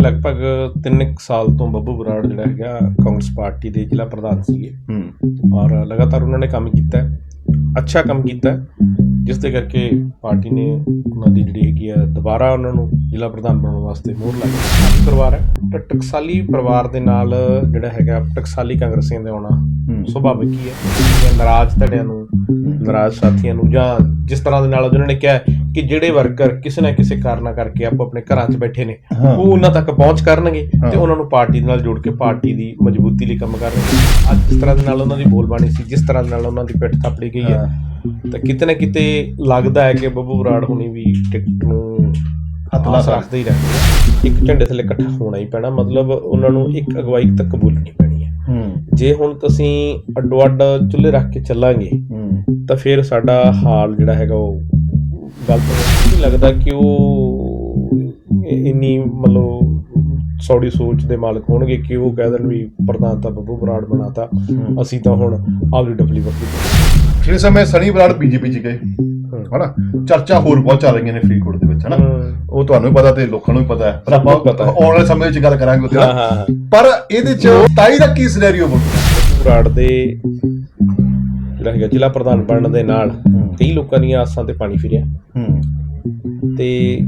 ਲਗਭਗ 3 ਸਾਲ ਤੋਂ ਬੱਬੂ ਬਰਾੜ ਜਿਹੜਾ ਹੈਗਾ ਕਾਂਗਰਸ ਪਾਰਟੀ ਦੇ ਜ਼ਿਲ੍ਹਾ ਪ੍ਰਧਾਨ ਸੀਗੇ ਹੂੰ ਔਰ ਲਗਾਤਾਰ ਉਹਨਾਂ ਨੇ ਕੰਮ ਕੀਤਾ। ਅੱਛਾ ਕੰਮ ਕੀਤਾ ਜਿਸ ਦੇ ਕਰਕੇ ਪਾਰਟੀ ਨੇ ਉਹਨਾਂ ਦੀ ਜਿਹੜੀ ਹੈਗੀ ਆ ਦੁਬਾਰਾ ਉਹਨਾਂ ਨੂੰ ਜ਼ਿਲ੍ਹਾ ਪ੍ਰਧਾਨ ਬਣਾਉਣ ਵਾਸਤੇ ਮੋਹਰ ਲਾਈ ਪਰਿਵਾਰ ਹੈ ਟਕਸਾਲੀ ਪਰਿਵਾਰ ਦੇ ਨਾਲ ਜਿਹੜਾ ਹੈਗਾ ਟਕਸਾਲੀ ਕਾਂਗਰਸੀਆਂ ਦੇ ਆਉਣਾ। ਸੁਭਾਵਿਕ ਹੀ ਹੈ ਨਾਰਾਜ਼ ਧੜਿਆਂ ਨੂੰ ਨਾਰਾਜ਼ ਸਾਥੀਆਂ ਨੂੰ ਜਾਂ ਜਿਸ ਤਰ੍ਹਾਂ ਦੇ ਨਾਲ ਉਹਨਾਂ ਨੇ ਕਿਹਾ ਕਿ ਜਿਹੜੇ ਵਰਕਰ ਕਿਸੇ ਨਾ ਕਿਸੇ ਕਾਰਨਾ ਕਰਕੇ ਆਪੋ ਆਪਣੇ ਘਰਾਂ 'ਚ ਬੈਠੇ ਨੇ। ਉਹ ਉਹਨਾਂ ਤੱਕ ਪਹੁੰਚ ਕਰਨਗੇ। ਤੇ ਉਹਨਾਂ ਨੂੰ ਪਾਰਟੀ ਦੇ ਨਾਲ ਜੋੜ ਕੇ ਪਾਰਟੀ ਦੀ ਮਜ਼ਬੂਤੀ ਲਈ ਕੰਮ ਕਰਨਗੇ ਅੱਜ ਜਿਸ ਤਰ੍ਹਾਂ ਦੇ ਨਾਲ ਉਹਨਾਂ ਦੀ ਬੋਲਬਾਣੀ ਸੀ ਜਿਸ ਤਰ੍ਹਾਂ ਦੇ ਨਾਲ ਉਹਨਾਂ ਦੀ ਪਿੱਠ ਥਾਪੜੀ ਗਈ ਹੈ ਤਾਂ ਕਿਤੇ ਨਾ ਕਿਤੇ ਲੱਗਦਾ ਹੈ ਕਿ ਬੱਬੂ ਬਰਾੜ ਹੁਣੀ ਵੀ ਟਿਕਟ ਨੂੰ ਹੱਥ ਲਾ ਰੱਖਦੇ ਹੀ ਰਹਿੰਦੇ। ਇੱਕ ਝੰਡੇ ਥੱਲੇ ਇਕੱਠਾ ਹੋਣਾ ਹੀ ਪੈਣਾ ਮਤਲਬ ਉਹਨਾਂ ਨੂੰ ਇੱਕ ਅਗਵਾਈ ਤੱਕ ਕਬੂਲਣੀ ਪੈਣੀ ਜੇ ਹੁਣ ਤੁਸੀਂ ਅੱਡੋ ਅੱਡ ਚੁੱਲ੍ਹੇ ਰੱਖ ਕੇ ਚੱਲਾਂਗੇ ਤਾਂ ਫਿਰ ਸਾਡਾ ਹਾਲ ਜਿਹੜਾ ਹੈਗਾ ਉਹ ਗਲਤ ਨਹੀਂ ਲੱਗਦਾ ਕਿ ਉਹ ਇੰਨੀ ਮਤਲਬ ਸੌੜੀ ਸੋਚ ਦੇ ਮਾਲਕ ਹੋਣਗੇ ਕਿ ਉਹ ਕਹਿ ਦੇਣ ਵੀ ਪ੍ਰਧਾਨ ਤਾਂ ਬੱਬੂ ਬਰਾੜ ਬਣਾਤਾ। ਅਸੀਂ ਤਾਂ ਹੁਣ ਆਪਦੀ ਡਫਲੀ ਵਰਤੀ। ਪਿਛਲੇ ਸਮੇਂ ਸਨੀ ਬਰਾੜ ਬੀਜੇਪੀ ਚ ਗਏ। ਹਨਾ? ਚਰਚਾ ਹੋਰ ਬਹੁਤ ਚੱਲ ਰਹੀਆਂ ਨੇ ਫਰੀਦਕੋਟ ਦੇ ਵਿੱਚ ਹਨਾ? ਉਹ ਤੁਹਾਨੂੰ ਵੀ ਪਤਾ ਤੇ ਲੋਕਾਂ ਨੂੰ ਵੀ ਪਤਾ ਹੈ ਪਰ ਆਪਾਂ ਪਤਾ ਹੈ। ਆਉਣ ਵਾਲੇ ਸਮੇਂ ਵਿੱਚ ਗੱਲ ਕਰਾਂਗੇ ਹਾਂ ਪਰ ਇਹਦੇ ਚ 27 ਦਾ ਕੀ ਸਿਨੈਰੀਓ ਬਣਦਾ ਬਰਾੜ ਦੇ ਜਿਹੜਾ ਹੈਗਾ ਜ਼ਿਲ੍ਹਾ ਪ੍ਰਧਾਨ ਬਣਨ ਦੇ ਨਾਲ। ਕਈ ਲੋਕਾਂ ਦੀਆਂ ਆਸਾਂ ਤੇ ਪਾਣੀ ਫਿਰਿਆ। ਤੇ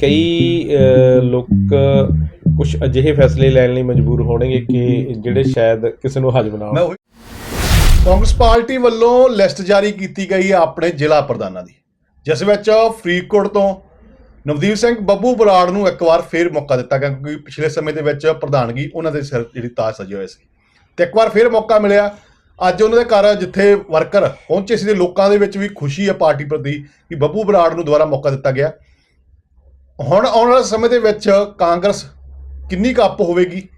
ਕਈ ਲੋਕ ਕੁਝ ਅਜਿਹੇ ਫੈਸਲੇ ਲੈਣ ਲਈ ਮਜਬੂਰ ਹੋਣਗੇ ਕਿ ਜਿਹੜੇ ਸ਼ਾਇਦ ਕਿਸੇ ਨੂੰ ਹਜਮ ਨਾ ਮੈਂ ਕਾਂਗਰਸ ਪਾਰਟੀ ਵੱਲੋਂ ਲਿਸਟ ਜਾਰੀ ਕੀਤੀ ਗਈ ਹੈ ਆਪਣੇ ਜ਼ਿਲ੍ਹਾ ਪ੍ਰਧਾਨਾਂ ਦੀ। ਜਿਸ ਵਿੱਚ ਫਰੀਦਕੋਟ ਤੋਂ ਨਵਦੀਪ ਸਿੰਘ ਬੱਬੂ ਬਰਾੜ ਨੂੰ ਇੱਕ ਵਾਰ ਫੇਰ ਮੌਕਾ ਦਿੱਤਾ ਗਿਆ ਕਿਉਂਕਿ ਪਿਛਲੇ ਸਮੇਂ ਦੇ ਵਿੱਚ ਪ੍ਰਧਾਨਗੀ ਉਹਨਾਂ ਦੇ ਸਿਰ ਜਿਹੜੀ ਤਾਜ ਸਜੇ ਹੋਏ ਸੀ। ਤੇ ਇੱਕ ਵਾਰ ਫੇਰ ਮੌਕਾ ਮਿਲਿਆ। ਅੱਜ ਉਹਨਾਂ ਦੇ ਘਰ ਜਿੱਥੇ ਵਰਕਰ ਪਹੁੰਚੇ ਸੀ ਤੇ ਲੋਕਾਂ ਦੇ ਵਿੱਚ ਵੀ ਖੁਸ਼ੀ ਹੈ ਪਾਰਟੀ ਪ੍ਰਤੀ ਕਿ ਬੱਬੂ ਬਰਾੜ ਨੂੰ ਦੁਬਾਰਾ ਮੌਕਾ ਦਿੱਤਾ ਗਿਆ। ਹੁਣ ਆਉਣ ਵਾਲੇ ਸਮੇਂ ਦੇ ਵਿੱਚ ਕਾਂਗਰਸ ਕਿੰਨੀ ਕੁ ਅੱਪ ਹੋਵੇਗੀ,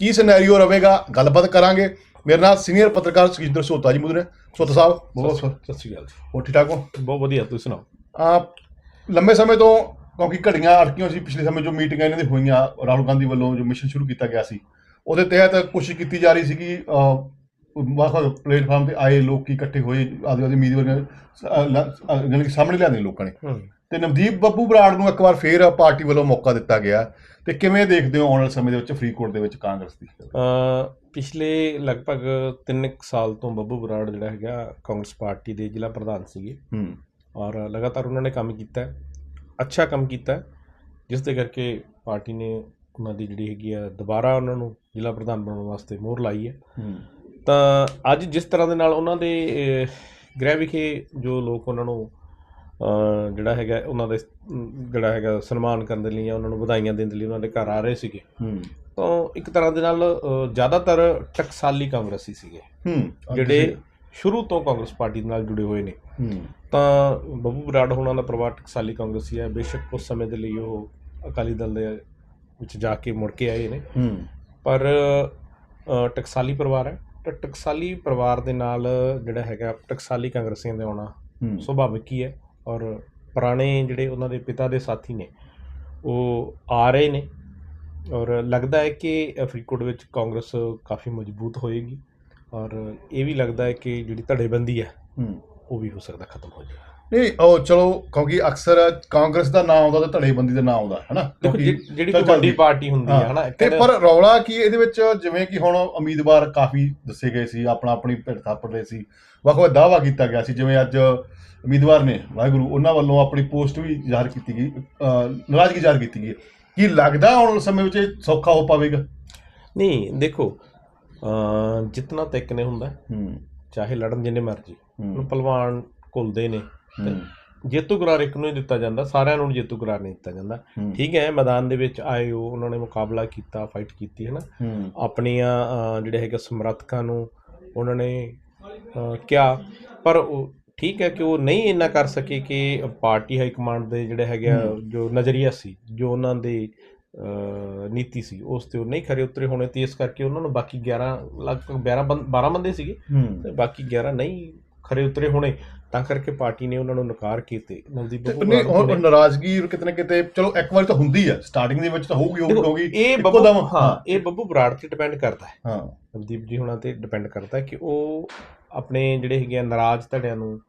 ਕੀ ਸਿਨੈਰੀਓ ਰਹੇਗਾ, ਗੱਲਬਾਤ ਕਰਾਂਗੇ। ਮੇਰੇ ਨਾਲ ਸੀਨੀਅਰ ਪੱਤਰਕਾਰ ਸੁਖਿੰਦਰ ਸੋਤਾ ਜੀ ਮੌਜੂਦ ਨੇ। ਸੋਤਾ ਸਾਹਿਬ ਬਹੁਤ ਸਤਿ ਸ਼੍ਰੀ ਅਕਾਲ ਹੋਰ ਠੀਕ ਠਾਕ ਹੋ? ਬਹੁਤ ਵਧੀਆ ਤੁਸੀਂ ਸੁਣਾਓ? ਆ ਲੰਮੇ ਸਮੇਂ ਤੋਂ ਕਿਉਂਕਿ ਘੜੀਆਂ ਅਟਕੀਆਂ ਸੀ ਪਿਛਲੇ ਸਮੇਂ ਜੋ ਮੀਟਿੰਗਾਂ ਇਹਨਾਂ ਦੀ ਹੋਈਆਂ ਰਾਹੁਲ ਗਾਂਧੀ ਵੱਲੋਂ ਜੋ ਮਿਸ਼ਨ ਸ਼ੁਰੂ ਕੀਤਾ ਗਿਆ ਸੀ ਉਹਦੇ ਤਹਿਤ ਕੋਸ਼ਿਸ਼ ਕੀਤੀ ਜਾ ਰਹੀ ਸੀ ਕਿ ਵੱਖ ਪਲੇਟਫਾਰਮ ਤੇ ਆਏ ਲੋਕ ਇਕੱਠੇ ਹੋਏ ਆਦਿ ਆਦਿ ਉਮੀਦਵਾਰ ਜਾਨੀ ਕਿ ਸਾਹਮਣੇ ਲਿਆਂਦੇ ਲੋਕਾਂ ਨੇ। ਤੇ ਨਵਦੀਪ ਬੱਬੂ ਬਰਾੜ ਨੂੰ ਇੱਕ ਵਾਰ ਫੇਰ ਪਾਰਟੀ ਵੱਲੋਂ ਮੌਕਾ ਦਿੱਤਾ ਗਿਆ। ਤੇ ਕਿਵੇਂ ਦੇਖਦੇ ਹੋ ਆਉਣ ਵਾਲੇ ਸਮੇਂ ਦੇ ਵਿੱਚ ਫਰੀਦਕੋਟ ਦੇ ਵਿੱਚ ਕਾਂਗਰਸ ਦੀ? ਅ ਪਿਛਲੇ ਲਗਭਗ 3 ਸਾਲ ਤੋਂ ਬੱਬੂ ਬਰਾੜ ਜਿਹੜਾ ਹੈਗਾ ਕਾਂਗਰਸ ਪਾਰਟੀ ਦੇ ਜ਼ਿਲ੍ਹਾ ਪ੍ਰਧਾਨ ਸੀਗੇ। ਹੂੰ। ਔਰ ਲਗਾਤਾਰ ਉਹਨਾਂ ਨੇ ਕੰਮ ਕੀਤਾ। ਹੈ। ਅੱਛਾ ਕੰਮ ਕੀਤਾ। ਹੈ, ਜਿਸ ਦੇ ਕਰਕੇ ਪਾਰਟੀ ਨੇ ਉਹਨਾਂ ਦੀ ਜਿਹੜੀ ਹੈਗੀ ਆ ਦੁਬਾਰਾ ਉਹਨਾਂ ਨੂੰ ਜ਼ਿਲ੍ਹਾ ਪ੍ਰਧਾਨ ਬਣਾਉਣ ਵਾਸਤੇ ਮੋਹਰ ਲਾਈ ਹੈ। ਹੂੰ। ਤਾਂ ਅੱਜ ਜਿਸ ਤਰ੍ਹਾਂ ਦੇ ਨਾਲ ਉਹਨਾਂ ਦੇ ਗ੍ਰਹਿ ਵਿਖੇ ਜੋ ਲੋਕ ਉਹਨਾਂ ਨੂੰ ਜਿਹੜਾ ਹੈਗਾ ਉਹਨਾਂ ਦੇ ਜਿਹੜਾ ਹੈਗਾ ਸਨਮਾਨ ਕਰਨ ਦੇ ਲਈ ਜਾਂ ਉਹਨਾਂ ਨੂੰ ਵਧਾਈਆਂ ਦੇਣ ਦੇ ਲਈ ਉਹਨਾਂ ਦੇ ਘਰ ਆ ਰਹੇ ਸੀਗੇ। ਹੂੰ। ਤਾਂ ਇੱਕ ਤਰ੍ਹਾਂ ਦੇ ਨਾਲ ਜ਼ਿਆਦਾਤਰ ਟਕਸਾਲੀ ਕਾਂਗਰਸੀ ਸੀਗੇ। ਹੂੰ। ਜਿਹੜੇ ਸ਼ੁਰੂ ਤੋਂ ਕਾਂਗਰਸ ਪਾਰਟੀ ਦੇ ਨਾਲ ਜੁੜੇ ਹੋਏ ਨੇ। ਹੂੰ। ਤਾਂ ਬੱਬੂ ਬਰਾੜ ਹੋਣਾ ਦਾ ਪਰਿਵਾਰ ਟਕਸਾਲੀ ਕਾਂਗਰਸੀ ਹੈ। ਬੇਸ਼ੱਕ ਉਸ ਸਮੇਂ ਦੇ ਲਈ ਉਹ ਅਕਾਲੀ ਦਲ ਦੇ ਵਿੱਚ ਜਾ ਕੇ ਮੁੜ ਕੇ ਆਏ ਨੇ। ਹੂੰ। ਪਰ ਟਕਸਾਲੀ ਪਰਿਵਾਰ ਹੈ। ਤਾਂ ਟਕਸਾਲੀ ਪਰਿਵਾਰ ਦੇ ਨਾਲ ਜਿਹੜਾ ਹੈਗਾ ਟਕਸਾਲੀ ਕਾਂਗਰਸੀਆਂ ਦੇ ਆਉਣਾ ਸੁਭਾਵਿਕ ਹੀ ਹੈ। ਔਰ ਪੁਰਾਣੇ ਜਿਹੜੇ ਉਹਨਾਂ ਦੇ ਪਿਤਾ ਦੇ ਸਾਥੀ ਨੇ ਉਹ ਆ ਰਹੇ ਨੇ। ਔਰ ਲੱਗਦਾ ਹੈ ਕਿ ਫਰੀਦਕੋਟ ਵਿੱਚ ਕਾਂਗਰਸ ਕਾਫੀ ਮਜ਼ਬੂਤ ਹੋਏਗੀ। ਔਰ ਇਹ ਵੀ ਲੱਗਦਾ ਹੈ ਕਿ ਜਿਹੜੀ ਧੜੇਬੰਦੀ ਹੈ ਉਹ ਵੀ ਹੋ ਸਕਦਾ ਖਤਮ ਹੋ ਜਾਏ ਨਹੀਂ ਉਹ ਚਲੋ ਕਿਉਂਕਿ ਅਕਸਰ ਕਾਂਗਰਸ ਦਾ ਨਾਮ ਆਉਂਦਾ ਤੇ ਧੜੇਬੰਦੀ ਦਾ ਨਾਮ ਆਉਂਦਾ ਹੈ ਨਾ ਜਿਹੜੀ ਚੱਲ ਕੋਈ ਵੱਡੀ ਚੱਲਦੀ। ਪਾਰਟੀ ਹੁੰਦੀ ਹੈ। ਹਨਾ ਤੇ ਪਰ ਰੌਲਾ ਕੀ ਇਹਦੇ ਵਿੱਚ? ਜਿਵੇਂ ਕਿ ਹੁਣ ਉਮੀਦਵਾਰ ਕਾਫੀ ਦੱਸੇ ਗਏ ਸੀ ਆਪਣਾ ਆਪਣੀ ਭਿੜ ਥਾਪੜ ਰਹੇ ਸੀ ਵੱਖ ਵੱਖ ਦਾਅਵਾ ਕੀਤਾ ਗਿਆ ਸੀ ਜਿਵੇਂ ਅੱਜ ਉਮੀਦਵਾਰ ਨੇ ਵਾਹਿਗੁਰੂ ਉਹਨਾਂ ਵੱਲੋਂ ਆਪਣੀ ਪੋਸਟ ਵੀ ਜ਼ਾਹਰ ਕੀਤੀ ਗਈ ਨਾਰਾਜ਼ਗੀ ਜ਼ਾਹਰ ਕੀਤੀ ਗਈ ਕੀ ਲੱਗਦਾ ਆਉਣ ਵਾਲੇ ਸਮੇਂ ਵਿੱਚ ਸੌਖਾ ਹੋ ਪਾਵੇਗਾ? ਨਹੀਂ ਦੇਖੋ ਜਿੰਨਾ ਤੱਕ ਨੇ ਹੁੰਦਾ ਚਾਹੇ ਲੜਨ ਜਿੰਨੇ ਮਰਜ਼ੀ ਹੂੰ। ਪਹਿਲਵਾਨ ਘੁਲਦੇ ਨੇ ਜੇਤੂ ਕਰਾਰ ਇੱਕ ਨੂੰ ਹੀ ਦਿੱਤਾ ਜਾਂਦਾ ਸਾਰਿਆਂ ਨੂੰ ਜੇਤੂ ਕਰਾਰ ਨਹੀਂ ਦਿੱਤਾ ਜਾਂਦਾ। ਠੀਕ ਹੈ ਮੈਦਾਨ ਦੇ ਵਿੱਚ ਆਏ ਹੋ ਉਹਨਾਂ ਨੇ ਮੁਕਾਬਲਾ ਕੀਤਾ ਫਾਈਟ ਕੀਤੀ ਹੈ ਨਾ? ਆਪਣੀਆਂ ਜਿਹੜੇ ਹੈਗੇ ਸਮਰੱਥਕਾਂ ਨੂੰ ਉਹਨਾਂ ਨੇ ਕਿਹਾ। ਪਰ ਉਹ ਠੀਕ ਹੈ ਕਿ ਉਹ ਨਹੀਂ ਇੰਨਾ ਕਰ ਸਕੇ ਕਿ ਪਾਰਟੀ ਹਾਈ ਕਮਾਂਡ ਦੇ ਜਿਹੜੇ ਹੈਗੇ। ਜੋ ਨਜ਼ਰੀਆ ਸੀ ਜੋ ਉਹਨਾਂ ਦੇ ਨੀਤੀ ਸੀ ਉਸ ਤੇ ਉਹ ਨਹੀਂ ਖਰੇ ਉਤਰੇ ਹੋਣੇ। ਤੇ ਇਸ ਕਰਕੇ ਉਹਨਾਂ ਨੂੰ ਬਾਕੀ 11 ਲਗਭਗ 12 ਬੰਦ 12 ਬੰਦੇ ਸੀਗੇ। ਤੇ ਬਾਕੀ 11 ਨਹੀਂ ਖਰੇ ਉਤਰੇ ਹੋਣੇ ਤਾਂ ਕਰਕੇ ਪਾਰਟੀ ਨੇ ਉਹਨਾਂ ਨੂੰ ਨਕਾਰ ਕੀਤੇ। ਨਵਦੀਪ ਬੱਬੂ ਨਹੀਂ ਨੇ- ਨਾਰਾਜ਼ਗੀ ਕਿਤੇ ਨਾ ਕਿਤੇ ਚਲੋ ਇੱਕ ਵਾਰੀ ਤਾਂ ਹੁੰਦੀ ਹੈ ਸਟਾਰਟਿੰਗ ਦੇ ਵਿੱਚ ਤਾਂ ਹੋਊਗੀ ਦੇਖੋ, ਹੋਊਗੀ ਇਹ ਬੱਬੂ ਹਾਂ ਇਹ ਬੱਬੂ ਬਰਾੜ ਤੇ ਡਿਪੈਂਡ ਕਰਦਾ ਹੈ। ਹਾਂ। ਨਵਦੀਪ ਜੀ ਹੁਣਾਂ ਤੇ ਡਿਪੈਂਡ ਕਰਦਾ ਹੈ ਕਿ ਉਹ ਆਪਣੇ ਜਿਹੜੇ ਹੈਗੇ ਨਾਰਾਜ਼ ਧੜਿਆਂ ਨੂੰ।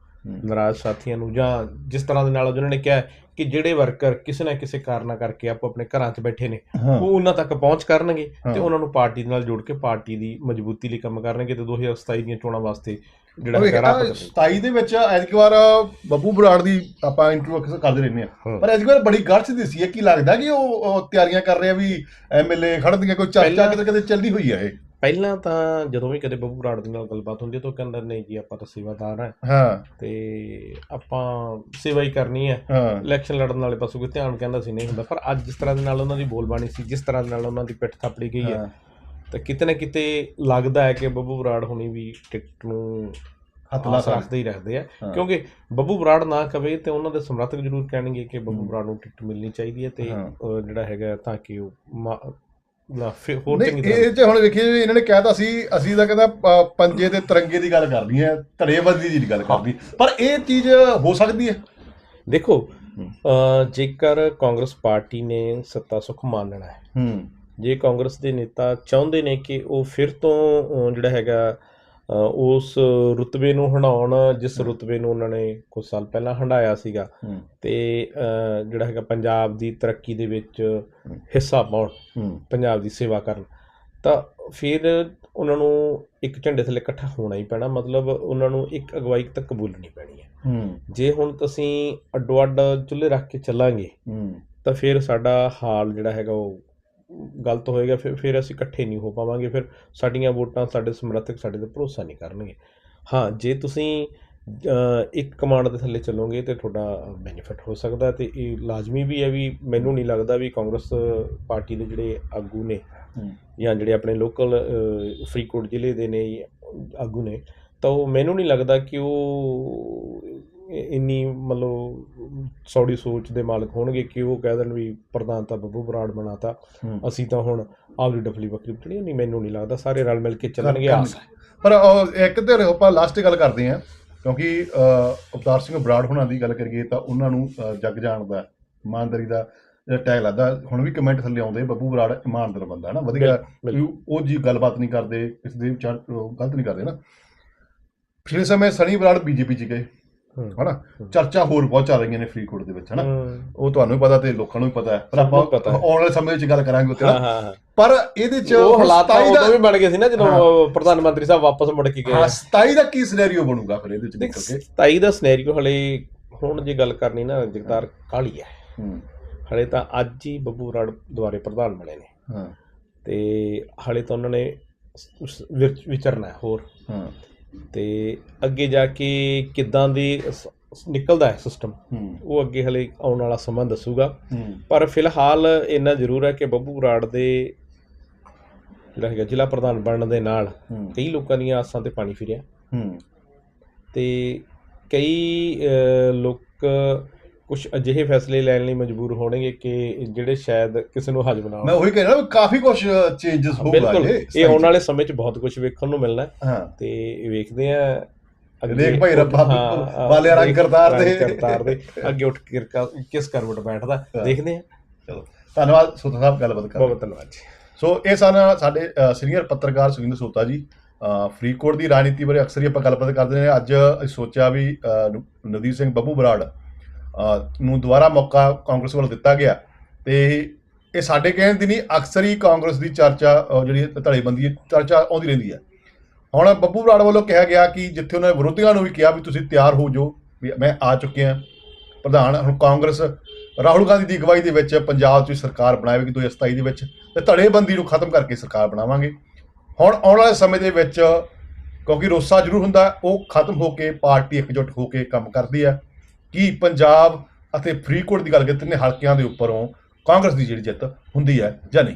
ਨਾਰਾਜ਼ ਸਾਥੀਆਂ ਨੂੰ ਜਾਂ ਜਿਸ ਤਰ੍ਹਾਂ ਦੇ ਨਾਲ ਉਹਨਾਂ ਨੇ ਕਿਹਾ ਕਿ ਜਿਹੜੇ ਵਰਕਰ ਕਿਸੇ ਨਾ ਕਿਸੇ ਕਾਰਨਾ ਕਰਕੇ ਆਪੋ ਆਪਣੇ ਘਰਾਂ 'ਚ ਬੈਠੇ ਨੇ ਉਹ ਉਹਨਾਂ ਤੱਕ ਪਹੁੰਚ ਕਰਨਗੇ। ਤੇ ਉਹਨਾਂ ਨੂੰ ਪਾਰਟੀ ਨਾਲ ਜੋੜ ਕੇ ਪਾਰਟੀ ਦੀ ਮਜ਼ਬੂਤੀ ਲਈ ਕੰਮ ਕਰਨਗੇ ਤੇ 2027 ਦੀਆਂ ਚੋਣਾਂ ਵਾਸਤੇ ਜਿਹੜਾ ਹੈਗਾ ਰਾਹ ਇਹ ਪਕੜਨਗੇ 27 ਦੇ ਵਿੱਚ ਐਤਕੀ ਵਾਰ ਬੱਬੂ ਬਰਾੜ ਦੀ ਆਪਾਂ ਇੰਟਰਵਿਊ ਅਕਸਰ ਕਰਦੇ ਰਹਿੰਦੇ ਆ। ਪਰ ਐਤਕੀ ਵਾਰ ਬੜੀ ਗੜਚ ਦਿਸੀ ਹੈ ਕੀ ਲੱਗਦਾ ਕਿ ਉਹ ਤਿਆਰੀਆਂ ਕਰ ਰਿਹਾ ਵੀ ਐਮਐਲਏ ਖੜਨਗੇ ਕੋਈ ਚਰਚਾ ਕਿਤੇ ਕਿਤੇ ਚੱਲਦੀ ਹੋਈ ਹੈ ਇਹ? ਪਹਿਲਾਂ ਤਾਂ ਜਦੋਂ ਵੀ ਕਦੇ ਬੱਬੂ ਬਰਾੜ ਦੇ ਨਾਲ ਗੱਲਬਾਤ ਹੁੰਦੀ ਹੈ ਤਾਂ ਉਹ ਕਹਿੰਦਾ ਨਹੀਂ ਜੀ ਆਪਾਂ ਤਾਂ ਸੇਵਾਦਾਰ ਹਾਂ। ਹਾਂ। ਤੇ ਆਪਾਂ ਸੇਵਾ ਹੀ ਕਰਨੀ ਹੈ। ਇਲੈਕਸ਼ਨ ਲੜਨ ਵਾਲੇ ਪਾਸੋਂ ਕੋਈ ਧਿਆਨ ਕਹਿੰਦਾ ਸੀ ਨਹੀਂ ਹੁੰਦਾ। ਪਰ ਅੱਜ ਜਿਸ ਤਰ੍ਹਾਂ ਦੇ ਨਾਲ ਉਹਨਾਂ ਦੀ ਬੋਲਬਾਣੀ ਸੀ ਜਿਸ ਤਰ੍ਹਾਂ ਦੇ ਨਾਲ ਉਹਨਾਂ ਦੀ ਪਿੱਠ ਥਾਪੜੀ ਗਈ ਹਾਂ। ਤਾਂ ਕਿਤੇ ਨਾ ਕਿਤੇ ਲੱਗਦਾ ਹੈ ਕਿ ਬੱਬੂ ਬਰਾੜ ਹੁਣੀ ਵੀ ਟਿਕਟ ਨੂੰ ਹੱਥ ਲਾ ਰੱਖਦੇ ਹੀ ਰੱਖਦੇ ਆ। ਕਿਉਂਕਿ ਬੱਬੂ ਬਰਾੜ ਨਾ ਕਵੇ ਤੇ ਉਹਨਾਂ ਦੇ ਸਮਰਥਕ ਜ਼ਰੂਰ ਕਹਿਣਗੇ ਕਿ ਬੱਬੂ ਬਰਾੜ ਨੂੰ ਟਿਕਟ ਮਿਲਣੀ ਚਾਹੀਦੀ ਹੈ ਤੇ ਜਿਹੜਾ ਹੈਗਾ ਤਾਂ ਕਿ ਉਹ ਨਾ ਫਿਰ ਹੋਰ ਚੰਗੀ ਤਰ੍ਹਾਂ ਇਹ ਚ ਹੁਣ ਵੇਖੀਏ ਵੀ ਇਹਨਾਂ ਨੇ ਕਹਿਤਾ ਸੀ ਅਸੀਂ ਤਾਂ ਕਹਿੰਦਾ ਪੰਜੇ ਤੇ ਤਿਰੰਗੇ ਦੀ ਗੱਲ ਕਰਨੀ ਹੈ ਧੜੇਬੰਦੀ ਦੀ ਗੱਲ ਕਰਨੀ। ਪਰ ਇਹ ਚੀਜ਼ ਹੋ ਸਕਦੀ ਹੈ। ਦੇਖੋ ਜੇਕਰ ਕਾਂਗਰਸ ਪਾਰਟੀ ਨੇ ਸੱਤਾ ਸੁਖ ਮਾਨਣਾ ਹੈ ਹੂੰ। ਜੇ ਕਾਂਗਰਸ ਦੇ ਨੇਤਾ ਚਾਹੁੰਦੇ ਨੇ ਕਿ ਉਹ ਫਿਰ ਤੋਂ ਜਿਹੜਾ ਹੈਗਾ ਉਸ ਰੁਤਬੇ ਨੂੰ ਹੰਡਾਉਣ ਜਿਸ ਰੁਤਬੇ ਨੂੰ ਉਹਨਾਂ ਨੇ ਕੁਝ ਸਾਲ ਪਹਿਲਾਂ ਹੰਡਾਇਆ ਸੀਗਾ ਤੇ ਜਿਹੜਾ ਹੈਗਾ ਪੰਜਾਬ ਦੀ ਤਰੱਕੀ ਦੇ ਵਿੱਚ ਹਿੱਸਾ ਪਾਉਣ ਪੰਜਾਬ ਦੀ ਸੇਵਾ ਕਰਨ ਤਾਂ ਫਿਰ ਉਹਨਾਂ ਨੂੰ ਇੱਕ ਝੰਡੇ ਥੱਲੇ ਇਕੱਠਾ ਹੋਣਾ ਹੀ ਪੈਣਾ ਮਤਲਬ ਉਹਨਾਂ ਨੂੰ ਇੱਕ ਅਗਵਾਈ ਤੱਕ ਕਬੂਲਣੀ ਪੈਣੀ ਹੈ। ਜੇ ਹੁਣ ਤੁਸੀਂ ਅੱਡੋ ਅੱਡ ਚੁੱਲ੍ਹੇ ਰੱਖ ਕੇ ਚੱਲਾਂਗੇ ਤਾਂ ਫਿਰ ਸਾਡਾ ਹਾਲ ਜਿਹੜਾ ਹੈਗਾ ਉਹ ਗਲਤ ਹੋਏਗਾ ਫਿਰ ਫਿਰ ਅਸੀਂ ਇਕੱਠੇ ਨਹੀਂ ਹੋ ਪਾਵਾਂਗੇ ਫਿਰ ਸਾਡੀਆਂ ਵੋਟਾਂ ਸਾਡੇ ਸਮਰਥਕ ਸਾਡੇ ਤੇ ਭਰੋਸਾ ਨਹੀਂ ਕਰਨਗੇ। ਹਾਂ ਜੇ ਤੁਸੀਂ ਇੱਕ ਕਮਾਂਡ ਦੇ ਥੱਲੇ ਚੱਲੋਗੇ ਤੇ ਤੁਹਾਡਾ ਬੈਨੀਫਿਟ ਹੋ ਸਕਦਾ ਤੇ ਇਹ ਲਾਜ਼ਮੀ ਵੀ ਹੈ ਵੀ ਮੈਨੂੰ ਨਹੀਂ ਲੱਗਦਾ ਵੀ ਕਾਂਗਰਸ ਪਾਰਟੀ ਦੇ ਜਿਹੜੇ ਆਗੂ ਨੇ ਜਾਂ ਜਿਹੜੇ ਆਪਣੇ ਲੋਕਲ ਫਰੀਦਕੋਟ ਜ਼ਿਲ੍ਹੇ ਦੇ ਨੇ ਆਗੂ ਨੇ ਤਾਂ ਉਹ ਮੈਨੂੰ ਨਹੀਂ ਲੱਗਦਾ ਕਿ ਉਹ ਇੰਨੀ ਮਤਲਬ ਸੌੜੀ ਸੋਚ ਦੇ ਮਾਲਕ ਹੋਣਗੇ ਕਿ ਉਹ ਕਹਿ ਦੇਣ ਵੀ ਪ੍ਰਧਾਨ ਤਾਂ ਬੱਬੂ ਬਰਾੜ ਬਣਾਤਾ। ਅਸੀਂ ਤਾਂ ਹੁਣ ਆਪਦੀ ਡਫਲੀ ਬੱਕਰੀ ਪਟਣੀ ਨਹੀਂ ਮੈਨੂੰ ਨਹੀਂ ਲੱਗਦਾ ਸਾਰੇ ਰਲ ਮਿਲ ਕੇ ਚੱਲਣਗੇ ਆਸ। ਪਰ ਇੱਕ ਤੇ ਆਪਾਂ ਲਾਸਟ ਗੱਲ ਕਰਦੇ ਹਾਂ ਕਿਉਂਕਿ ਅਵਤਾਰ ਸਿੰਘ ਬਰਾੜ ਹੁਣਾਂ ਦੀ ਗੱਲ ਕਰੀਏ ਤਾਂ ਉਹਨਾਂ ਨੂੰ ਜੱਗ ਜਾਣ ਦਾ ਇਮਾਨਦਾਰੀ ਦਾ ਟੈਗ ਲੱਗਦਾ। ਹੁਣ ਵੀ ਕਮੈਂਟ ਥੱਲੇ ਆਉਂਦੇ ਬੱਬੂ ਬਰਾੜ ਇਮਾਨਦਾਰ ਬੰਦਾ ਹੈ ਨਾ ਵਧੀਆ ਉਹ ਜੀ ਗੱਲਬਾਤ ਨਹੀਂ ਕਰਦੇ ਕਿਸੇ ਦੇ ਵਿਚਾਰ ਗਲਤ ਨਹੀਂ ਕਰਦੇ ਨਾ। ਪਿਛਲੇ ਸਮੇਂ ਸਨੀ ਬਰਾੜ ਬੀਜੇਪੀ ਚ ਗਏ। ਹੂੰ। ਹਨਾ? ਚਰਚਾ ਹੋਰ ਬਹੁਤ ਚੱਲ ਰਹੀਆਂ ਨੇ ਫਰੀਦਕੋਟ ਦੇ ਵਿੱਚ ਹਨਾ? ਹੂੰ। ਉਹ ਤੁਹਾਨੂੰ ਵੀ ਪਤਾ ਤੇ ਲੋਕਾਂ ਨੂੰ ਵੀ ਪਤਾ ਹੈ। ਪਰ ਆਪਾਂ ਪਤਾ ਹੈ। ਆਉਣ ਵਾਲੇ ਸਮੇਂ ਵਿੱਚ ਗੱਲ ਕਰਾਂਗੇ ਉੱਤੇ ਪਰ ਇਹਦੇ ਚ ਉਹ ਹਾਲਾਤ ਤਾਂ 27 ਦਾ ਉਦੋਂ ਵੀ ਬਣ ਗਏ ਸੀ ਨਾ ਜਦੋਂ ਪ੍ਰਧਾਨ ਮੰਤਰੀ ਸਾਹਿਬ ਵਾਪਸ ਮੁੜ ਕੇ ਗਏ। ਹਾਂ 27 ਦਾ ਕੀ ਸਿਨੈਰੀਓ ਬਣੂਗਾ ਫਿਰ ਇਹਦੇ ਵਿੱਚ ਦੇਖ ਨਿਕਲ ਕੇ? 27 ਦਾ ਸਿਨੈਰੀਓ ਹਲੇ ਹੁਣ ਜੇ ਗੱਲ ਕਰਨੀ ਨਾ ਜਗਤਾਰ ਕਾਲੀ ਹੈ। ਹੂੰ। ਹਲੇ ਤਾਂ ਅੱਜ ਹੀ ਬੱਬੂ ਬਰਾੜ ਦੁਆਰੇ ਪ੍ਰਧਾਨ ਬਣੇ ਨੇ। ਹਾਂ। ਤੇ ਹਲੇ ਤਾਂ ਉਹਨਾਂ ਨੇ ਵਿਚਰਨਾ ਹੋਰ। ਹਾਂ। ਤੇ ਅੱਗੇ ਜਾ ਕੇ ਕਿੱਦਾਂ ਦੀ ਨਿਕਲਦਾ ਹੈ ਸਿਸਟਮ ਉਹ ਅੱਗੇ ਹਲੇ ਆਉਣ ਵਾਲਾ ਸਮਾਂ ਦੱਸੂਗਾ। ਪਰ ਫਿਲਹਾਲ ਇੰਨਾ ਜ਼ਰੂਰ ਹੈ ਕਿ ਬੱਬੂ ਬਰਾੜ ਦੇ ਜਿਹੜਾ ਹੈਗਾ ਜ਼ਿਲ੍ਹਾ ਪ੍ਰਧਾਨ ਬਣਨ ਦੇ ਨਾਲ ਕਈ ਲੋਕਾਂ ਦੀਆਂ ਆਸਾਂ ਤੇ ਪਾਣੀ ਫਿਰਿਆ। ਤੇ ਕਈ ਲੋਕ ਕੁਝ ਅਜਿਹੇ ਫੈਸਲੇ ਲੈਣ ਲਈ ਮਜਬੂਰ ਹੋਣਗੇ ਕਿ ਜਿਹੜੇ ਸ਼ਾਇਦ ਕਿਸੇ ਨੂੰ ਹਜਮ ਨਾ ਮੈਂ ਉਹੀ ਕਹਿ ਰਿਹਾ ਕਾਫੀ ਕੁਝ ਚੇਂਜਸ ਹੋਊਗਾ ਬਿਲਕੁਲ ਇਹ ਆਉਣ ਵਾਲੇ ਸਮੇਂ 'ਚ ਬਹੁਤ ਕੁਝ ਵੇਖਣ ਨੂੰ ਮਿਲਣਾ ਤੇ ਵੇਖਦੇ ਆ ਦੇਖ ਭਾਈ ਰੱਬਾ ਵਾਲਿਆ ਰੰਗ ਕਰਤਾਰ ਦੇ। ਕਰਤਾਰ ਦੇ। ਅੱਗੇ ਉੱਠ ਕੇ ਕਿਸ ਕਰਵਟ ਬੈਠਦਾ। ਦੇਖਦੇ ਆ ਚਲੋ ਧੰਨਵਾਦ ਸੋਤਾ ਸਾਹਿਬ ਗੱਲਬਾਤ ਲਈ। ਬਹੁਤ ਧੰਨਵਾਦ ਜੀ। ਸੋ ਇਹ ਸਨ ਸਾਡੇ ਸੀਨੀਅਰ ਪੱਤਰਕਾਰ ਸੁਰਿੰਦਰ ਸੋਤਾ ਜੀ। ਫਰੀਦਕੋਟ ਦੀ ਰਾਜਨੀਤੀ ਬਾਰੇ ਅਕਸਰ ਹੀ ਆਪਾਂ ਗੱਲਬਾਤ ਕਰਦੇ ਨੇ ਅੱਜ ਸੋਚਿਆ ਵੀ ਅ, ਨ- ਨਵਦੀਪ ਸਿੰਘ ਬੱਬੂ ਬਰਾੜ ਨੂੰ ਦੁਬਾਰਾ ਮੌਕਾ ਕਾਂਗਰਸ ਵੱਲ ਦਿੱਤਾ ਗਿਆ। ਤੇ ਇਹ ਸਾਡੇ ਕਹਿਣ ਦੀ ਨਹੀਂ, ਅਕਸਰ ਹੀ ਕਾਂਗਰਸ ਦੀ ਚਰਚਾ ਜਿਹੜੀ ਧੜੇਬੰਦੀ ਦੀ ਚਰਚਾ ਆਉਂਦੀ ਰਹਿੰਦੀ ਹੈ। ਹੁਣ ਬੱਬੂ ਬਰਾੜ ਵੱਲੋਂ ਕਿਹਾ ਗਿਆ ਕਿ ਜਿੱਥੇ ਉਹਨਾਂ ਵਿਰੋਧੀਆਂ ਨੂੰ ਵੀ ਕਿਹਾ ਵੀ ਤੁਸੀਂ ਤਿਆਰ ਹੋ ਜਾਓ, ਵੀ ਮੈਂ ਆ ਚੁੱਕਿਆ ਪ੍ਰਧਾਨ, ਹੁਣ ਕਾਂਗਰਸ ਰਾਹੁਲ ਗਾਂਧੀ ਦੀ ਅਗਵਾਈ ਦੇ ਵਿੱਚ ਪੰਜਾਬ 'ਚ ਵੀ ਸਰਕਾਰ ਬਣਾਵੇਗੀ 2027 ਦੇ ਵਿੱਚ ਤੇ ਧੜੇਬੰਦੀ ਨੂੰ ਖਤਮ ਕਰਕੇ ਸਰਕਾਰ ਬਣਾਵਾਂਗੇ। ਹੁਣ ਆਉਣ ਵਾਲੇ ਸਮੇਂ ਦੇ ਵਿੱਚ ਕਿਉਂਕਿ ਰੋਸਾ ਜ਼ਰੂਰ ਹੁੰਦਾ, ਉਹ ਖਤਮ ਹੋ ਕੇ ਪਾਰਟੀ ਇਕਜੁੱਟ ਹੋ ਕੇ ਕੰਮ ਕਰਦੀ ਹੈ। ਕੀ ਪੰਜਾਬ ਅਤੇ ਫਰੀਦਕੋਟ ਦੀ ਗੱਲ ਕਰੀਏ, ਤਿੰਨੇ ਹਲਕਿਆਂ ਦੇ ਉੱਪਰੋਂ ਕਾਂਗਰਸ ਦੀ ਜਿਹੜੀ ਜਿੱਤ ਹੁੰਦੀ ਹੈ ਜਾਂ ਨਹੀਂ?